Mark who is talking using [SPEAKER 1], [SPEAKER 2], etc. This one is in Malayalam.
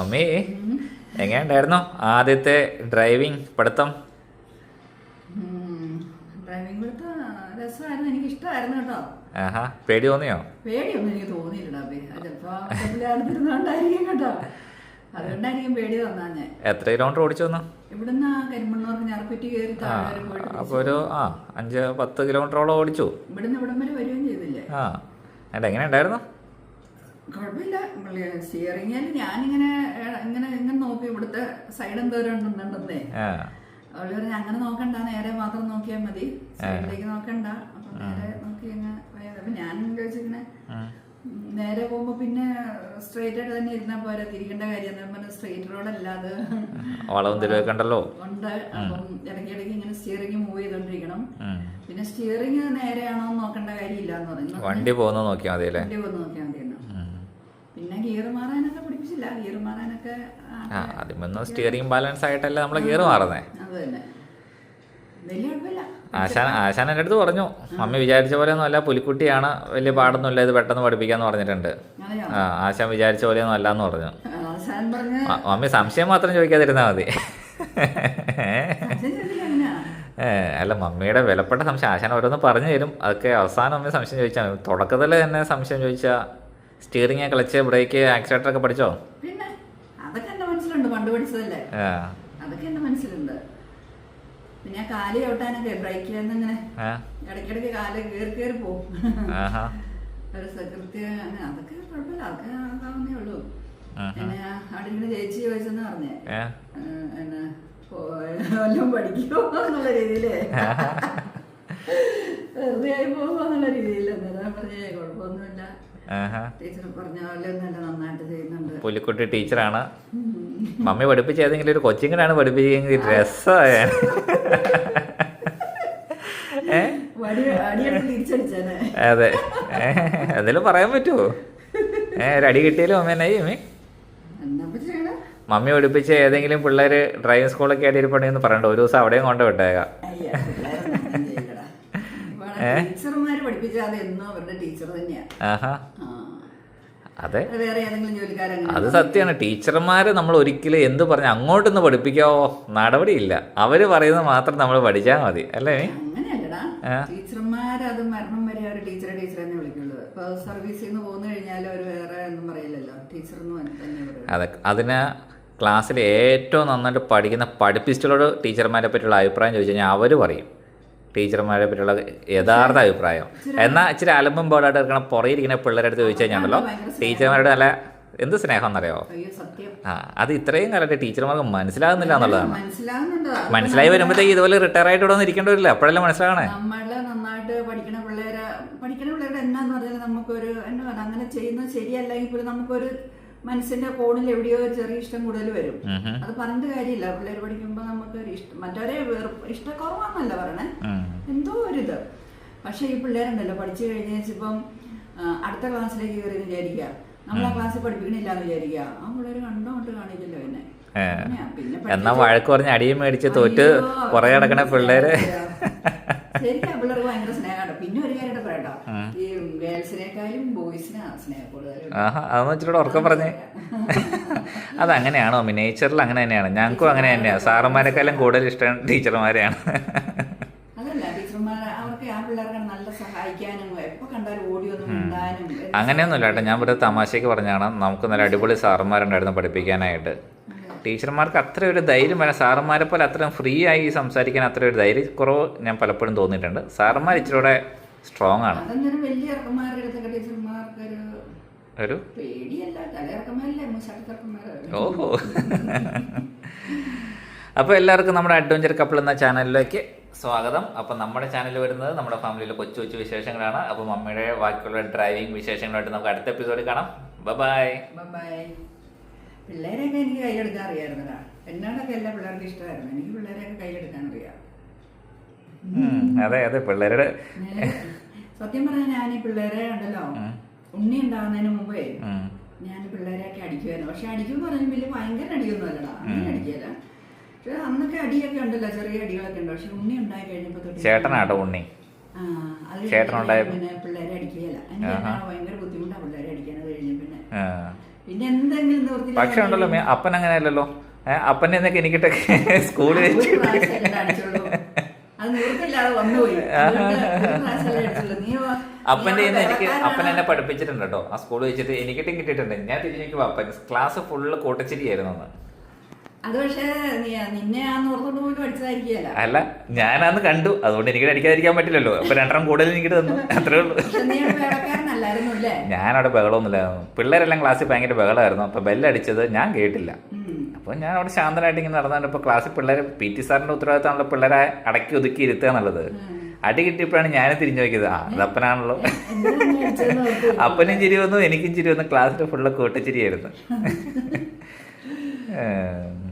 [SPEAKER 1] അമ്മേ എങ്ങനെയുണ്ടായിരുന്നു ആദ്യത്തെ ഡ്രൈവിംഗ് പഠിത്തം?
[SPEAKER 2] ഡ്രൈവിംഗ് രസമായിരുന്നു എനിക്ക് ഇഷ്ടമായിരുന്നു കേട്ടോ.
[SPEAKER 1] ആഹാ പേടി തോന്നിയോ?
[SPEAKER 2] പേടിയൊന്നും എനിക്ക് തോന്നിയില്ലടാ അപ്പേ അത് ചിലപ്പോ അടുത്തിരുന്നോണ്ടായിരിക്കും കേട്ടോ. അതുകൊണ്ടായിരിക്കും പേടി തന്നാഞ്ഞെ
[SPEAKER 1] എത്ര കിലോമീറ്റർ ഓടിച്ചു വന്നു?
[SPEAKER 2] ഇവിടുന്ന് കരുമണ്ണൂർക്ക് കയറി
[SPEAKER 1] അപ്പോൾ ഒരു ആ അഞ്ച് പത്ത് കിലോമീറ്ററോളം ഓടിച്ചു.
[SPEAKER 2] ഇവിടുന്ന് ഇവിടം വരെ വരികയും ചെയ്തില്ലേ?
[SPEAKER 1] ആ എങ്ങനെ എങ്ങനെയുണ്ടായിരുന്നു?
[SPEAKER 2] കുഴപ്പമില്ല. സ്റ്റിയറിങ്ങിൽ ഞാനിങ്ങനെ ഇങ്ങനെ ഇങ്ങനെ നോക്കി ഇവിടുത്തെ സൈഡ് എന്തോരം ഉണ്ടെന്നുണ്ടെന്നേ
[SPEAKER 1] ആ.
[SPEAKER 2] അവൾ പറഞ്ഞു അങ്ങനെ നോക്കണ്ട നേരെ മാത്രം നോക്കിയാൽ മതി. സൈഡിലേക്ക് നോക്കണ്ട. അപ്പൊ നേരെ നോക്കി അങ്ങനെ അപ്പൊ ഞാൻ ചോദിച്ചിങ്ങനെ നേരെ പോകുമ്പോ പിന്നെ സ്ട്രെയിറ്റ് ആയിട്ട് തന്നെ ഇരുന്നാ പോരാ തിരിക്കേണ്ട കാര്യം. എന്താ സ്ട്രെയിറ്റ് റോഡ് അല്ലാതെ ഉണ്ട്. അപ്പം ഇടയ്ക്കിടയ്ക്ക് ഇങ്ങനെ സ്റ്റിയറിംഗ് മൂവ് ചെയ്തോണ്ടിരിക്കണം. പിന്നെ സ്റ്റിയറിംഗ് നേരെയാണോ നോക്കേണ്ട കാര്യമില്ല എന്ന് പറഞ്ഞു.
[SPEAKER 1] വണ്ടി പോകുന്ന നോക്കിയാൽ മതി
[SPEAKER 2] വണ്ടി പോകുന്ന നോക്കിയാൽ. പിന്നെ ഗിയർ മാറാനൊക്കെ പഠിപ്പിച്ചില്ല ഗിയർ മാറാനൊക്കെ ആ,
[SPEAKER 1] അതിമൊന്ന് സ്റ്റിയറിംഗ് ബാലൻസ് ആയിട്ടല്ല നമ്മൾ ഗിയർ മാറുന്നേ?
[SPEAKER 2] അത് തന്നെ. വലിയ കുഴപ്പമില്ല.
[SPEAKER 1] ആശാൻ ആശാൻ എന്റെ അടുത്ത് പറഞ്ഞു മമ്മി വിചാരിച്ച പോലെ ഒന്നും അല്ല പുലിക്കുട്ടിയാണ് വലിയ പാടൊന്നുമില്ല ഇത് പെട്ടെന്ന് പഠിപ്പിക്കാന്ന് പറഞ്ഞിട്ടുണ്ട്. ആ ആശാൻ വിചാരിച്ച പോലെയൊന്നും അല്ല എന്ന് പറഞ്ഞു മമ്മി സംശയം മാത്രം ചോദിക്കാതിരുന്നാ മതി.
[SPEAKER 2] ഏഹ്
[SPEAKER 1] ഏ, അല്ല മമ്മിയുടെ വിലപ്പെട്ട സംശയം ആശാൻ ഓരോന്ന് പറഞ്ഞു തരും. അതൊക്കെ അവസാനം മമ്മി സംശയം ചോദിച്ചാൽ തുടക്കത്തിൽ തന്നെ സംശയം ചോദിച്ചാൽ സ്റ്റിയറിങ് ക്ലച്ച് ബ്രേക്ക് ആക്സിലേറ്റർ ഒക്കെ പഠിച്ചോ?
[SPEAKER 2] പിന്നെ അതൊക്കെ എന്റെ മനസ്സിലുണ്ട് പണ്ട് പഠിച്ചതല്ലേ? അതൊക്കെ എന്റെ മനസ്സിലുണ്ട്. പിന്നെ കാൽ ചവിട്ടാനൊക്കെ ബ്രേക്കിൽ ഇങ്ങനെ ഇടയ്ക്കിടയ്ക്ക് കാൽ കയറി കയറി പോകും ഒരു അങ്ങനെ അതൊക്കെ കുഴപ്പമില്ല അതൊക്കെ ആകാവുന്നേ ഉള്ളൂ. എന്നെ അവിടെ ഇങ്ങനെ ചേച്ചി ചോദിച്ചെന്ന് പറഞ്ഞേ എന്നെ വല്ലതും പഠിക്കുമോ എന്നുള്ള രീതിയിലേ? വെറുതെ ആയി പോകുമോ എന്നുള്ള രീതിയിൽ അന്നേരം പറഞ്ഞേ കുഴപ്പമൊന്നുമില്ല.
[SPEAKER 1] പുലിക്കുട്ടി ടീച്ചറാണ്. മമ്മി പഠിപ്പിച്ച ഏതെങ്കിലും ഒരു കൊച്ചിങ്ങനാണ് പഠിപ്പിച്ചെങ്കിൽ രസമാണ്
[SPEAKER 2] അടിയെടുത്ത്
[SPEAKER 1] അതെ. എന്തെങ്കിലും പറയാൻ പറ്റുമോ ഏ ഒരു അടി കിട്ടിയാലും അമ്മേനായി എന്നായി മമ്മി
[SPEAKER 2] എന്നാ
[SPEAKER 1] പഠിപ്പിച്ച ഏതെങ്കിലും പിള്ളേര് ഡ്രൈവിംഗ് സ്കൂളൊക്കെ ആയിട്ട് ഇരിപ്പുണ്ടെന്ന് പറയണ്ട. ഒരു ദിവസം അവിടെയും കൊണ്ട് വിട്ടേക്കാം.
[SPEAKER 2] ഏഹ് ടീച്ചർമാര് പഠിപ്പിച്ചാൽ എന്നും അവരുടെ ടീച്ചർ തന്നെയാ.
[SPEAKER 1] ആഹാ.
[SPEAKER 2] ആ.
[SPEAKER 1] അതെ.
[SPEAKER 2] അത്
[SPEAKER 1] സത്യമാണ് ടീച്ചർമാർ നമ്മൾ ഒരിക്കലും എന്ത് പറഞ്ഞ അങ്ങോട്ടൊന്ന് പഠിപ്പിക്കാവോ? നടപടിയില്ല. അവർ പറയുന്നത് മാത്രം നമ്മൾ പഠിച്ചാൽ മതി. അല്ലേ.
[SPEAKER 2] ടീച്ചർമാർ അത് മരണം വരെ അവർ ടീച്ചറെ ടീച്ചറെ തന്നെ വിളിക്കുള്ളൂ. ഇപ്പൊ സർവീസിൽ നിന്ന് പോന്നു കഴിഞ്ഞാൽ അവർ വേറെ ഒന്നും പറയില്ലല്ലോ. ടീച്ചർ എന്ന്
[SPEAKER 1] അതെ. അതിന് ക്ലാസ്സിൽ ഏറ്റവും നന്നായിട്ട് പഠിക്കുന്ന പഠിപ്പിസ്റ്റുകളോട് ടീച്ചർമാരെ പറ്റിയുള്ള അഭിപ്രായം ചോദിച്ചു കഴിഞ്ഞാൽ അവർ പറയും. ടീച്ചർമാരെ പറ്റിയുള്ള യഥാർത്ഥ അഭിപ്രായം. എന്നാൽ ഇച്ചിരി അലമ്പും പോടായിട്ട് ഇരിക്കണ പുറയിരിക്കുന്ന പിള്ളേരുടെ അടുത്ത് ചോദിച്ചു കഴിഞ്ഞാണല്ലോ ടീച്ചർമാരുടെ നല്ല എന്ത് സ്നേഹം എന്നറിയോ? ആ അത് ഇത്രയും കാലത്തെ ടീച്ചർമാർക്ക് മനസ്സിലാകുന്നില്ല എന്നുള്ളതാണ്. മനസ്സിലായി വരുമ്പോഴത്തേക്ക് ഇതുപോലെ റിട്ടയർ ആയിട്ട് ഇവിടെ ഇരിക്കേണ്ടി ഇരിക്കേണ്ടവരില്ല അപ്പോഴല്ലേ മനസ്സിലാകണേ?
[SPEAKER 2] നന്നായിട്ട് പഠിക്കണ പിള്ളേരെ പഠിക്കണ പിള്ളേരുടെ എന്നാന്ന് പറഞ്ഞാൽ നമുക്കൊരു എന്താ പറയുക അങ്ങനെ ചെയ്യുന്നത് ശരിയല്ലെങ്കിൽ പോലും നമുക്കൊരു മനസ്സിന്റെ കോണിൽ എവിടെയോ ഒരു ചെറിയ ഇഷ്ടം കൂടുതൽ വരും. അത് പറഞ്ഞിട്ട് കാര്യമില്ല. പിള്ളേർ പഠിക്കുമ്പോൾ നമുക്ക് ഇഷ്ടം. മറ്റവരെ ഇഷ്ടക്കുറവാന്നല്ല പറയണേ. എന്തോ ഒരിത് പക്ഷെ ഈ പിള്ളേരുണ്ടല്ലോ പഠിച്ചു കഴിഞ്ഞ ഇപ്പം അടുത്ത ക്ലാസ്സിലേക്ക് കയറി വിചാരിക്കുക. നമ്മളെ ക്ലാസ്സിൽ പഠിപ്പിക്കണില്ല എന്ന് വിചാരിക്കുക. ആ പിള്ളേർ കണ്ടോണ്ട് കാണിക്കല്ലോ എന്നെ. പിന്നെ
[SPEAKER 1] എന്നാ വഴക്ക് പറഞ്ഞ് അടിയും മേടിച്ച് തോറ്റ് കൊറേ കിടക്കണ പിള്ളേര്.
[SPEAKER 2] ശരിക്കും അവളോട് ഭയങ്കര സ്നേഹമാണ്. പിന്നെ ഒരു കാര്യം പറയട്ടോ. ഈ ഗേൾസിനേക്കാളും ബോയ്സിനാ സ്നേഹം കൂടുതൽ
[SPEAKER 1] അതൊന്ന് വെച്ചിട്ട് ഉറക്കം പറഞ്ഞേ. അതങ്ങനെയാണോ നേച്ചറിൽ അങ്ങനെ തന്നെയാണ്. ഞങ്ങൾക്കും അങ്ങനെ തന്നെയാണ് സാറന്മാരെക്കാളും കൂടുതൽ ഇഷ്ടം ടീച്ചർമാരെയാണ്.
[SPEAKER 2] അതല്ല ടീച്ചർമാർ അവർക്ക് ആ പിള്ളേർക്ക് നല്ല സഹായിക്കാനും എപ്പോ കണ്ടാലും ഓടി വന്ന് മിണ്ടാനും.
[SPEAKER 1] അങ്ങനെയൊന്നുമില്ല കേട്ടോ. ഞാൻ വെറുതെ തമാശയ്ക്ക് പറഞ്ഞാണ് നമുക്ക് നല്ല അടിപൊളി സാറന്മാരുണ്ടായിരുന്നു പഠിപ്പിക്കാനായിട്ട്. ടീച്ചർമാർക്ക് അത്ര ഒരു ധൈര്യം വേണം സാറന്മാരെ പോലെ അത്രയും ഫ്രീ ആയി സംസാരിക്കാൻ അത്ര ഒരു ധൈര്യക്കുറവ് ഞാൻ പലപ്പോഴും തോന്നിയിട്ടുണ്ട്. സാറന്മാർ ഇച്ചിരി കൂടെ സ്ട്രോങ് ആണ്.
[SPEAKER 2] ഒരു
[SPEAKER 1] ഓഹോ. അപ്പോൾ എല്ലാവർക്കും നമ്മുടെ അഡ്വഞ്ചർ കപ്പിൾ എന്ന ചാനലിലേക്ക് സ്വാഗതം. അപ്പോൾ നമ്മുടെ ചാനൽ വരുന്നത് നമ്മുടെ ഫാമിലിയിലെ കൊച്ചു കൊച്ചു വിശേഷങ്ങളാണ്. അപ്പോൾ മമ്മിയുടെ ബാക്കിയുള്ള ഡ്രൈവിംഗ് വിശേഷങ്ങളായിട്ട് നമുക്ക് അടുത്ത എപ്പിസോഡിൽ കാണാം. ബൈ
[SPEAKER 2] ബൈ പിള്ളേരെയൊക്കെ എനിക്ക് കൈയെടുക്കാൻ അറിയായിരുന്നടാ. എന്നോടൊക്കെ എല്ലാ പിള്ളേർക്കും ഇഷ്ടമായിരുന്നു. എനിക്ക് പിള്ളേരെയൊക്കെ കൈയെടുക്കാൻ അറിയാം.
[SPEAKER 1] അതെ അതെ പിള്ളേരുടെ
[SPEAKER 2] സത്യം പറഞ്ഞാൽ ഞാൻ ഈ പിള്ളേരെ ഉണ്ടല്ലോ ഉണ്ണി ഉണ്ടാകുന്നതിന് മുമ്പേ. ഞാൻ പിള്ളേരെയൊക്കെ അടിക്കുമായിരുന്നു പക്ഷെ അടിക്കും പറഞ്ഞു വലിയ ഭയങ്കര അടിയൊന്നും അല്ലടാ. അങ്ങനെ അടിക്കല. പക്ഷെ അന്നൊക്കെ അടിയൊക്കെ ഉണ്ടല്ലോ ചെറിയ അടികളൊക്കെ ഉണ്ട്. പക്ഷെ ഉണ്ണി ഉണ്ടായി കഴിഞ്ഞപ്പോ
[SPEAKER 1] ചേട്ടനാട്ടോ ഉണ്ണി?
[SPEAKER 2] ആ, അത്
[SPEAKER 1] ചേട്ടനുണ്ടായ-
[SPEAKER 2] പിന്നെ പിള്ളേരെ അടിക്കുകയല്ല. എനിക്ക് ഭയങ്കര ബുദ്ധിമുട്ടാണ് പിള്ളേരെ അടിക്കാൻ. അത് കഴിഞ്ഞ് പിന്നെ. പിന്നെ എന്തെങ്കിലും നിവൃത്തി
[SPEAKER 1] പക്ഷെ ഉണ്ടല്ലോ മേ- അപ്പൻ അങ്ങനെയല്ലല്ലോ. അല്ലല്ലോ അപ്പനെ എന്നൊക്കെ എനിക്കിട്ടൊക്കെ സ്കൂളിൽ അപ്പന്റെ എനിക്ക് അപ്പൻ എന്നെ പഠിപ്പിച്ചിട്ടുണ്ട് കേട്ടോ. ആ സ്കൂളിൽ വെച്ചിട്ട് എനിക്കിട്ടും കിട്ടിയിട്ടുണ്ട്. ഞാൻ തിരിഞ്ഞു അപ്പൻ ക്ലാസ് ഫുള്ള് കൂട്ടച്ചിരിയായിരുന്നു അന്ന്.
[SPEAKER 2] അത് പക്ഷേ നിന്നെ ഓർത്തോണ്ട് പോയി
[SPEAKER 1] അല്ല ഞാനന്ന് കണ്ടു. അതുകൊണ്ട് എനിക്ക് അടിക്കാതിരിക്കാൻ പറ്റില്ലല്ലോ. അപ്പൊ രണ്ടെണ്ണം കൂടുതൽ എനിക്ക് തന്നു. അത്രേ ഉള്ളൂ. ഞാനവിടെ ബഹളമൊന്നുമില്ല. പിള്ളേരെല്ലാം ക്ലാസ്സിൽ ഭയങ്കര ബഹളമായിരുന്നു. അപ്പൊ ബെല്ലടിച്ചത് ഞാൻ കേട്ടില്ല.
[SPEAKER 2] അപ്പൊ
[SPEAKER 1] അപ്പോൾ ഞാൻ അവിടെ ശാന്തനായിട്ട് ഇങ്ങനെ നടന്നുണ്ട് ഇപ്പൊ ക്ലാസ്സിൽ പിള്ളേരെ പി ടി സാറിന്റെ ഉത്തരവാദിത്തമാണല്ലോ പിള്ളേരെ അടക്കി ഒതുക്കി ഇരുത്തുക എന്നുള്ളത്. അടി കിട്ടിയപ്പോഴാണ് ഞാൻ തിരിഞ്ഞു നോക്കിയത്. ആ അതപ്പനാണല്ലോ. അപ്പനും ചിരി വന്നു എനിക്കും ചിരി വന്നു. ക്ലാസ്സിൽ ഫുള്ള് കൂട്ടച്ചിരിയായിരുന്നു.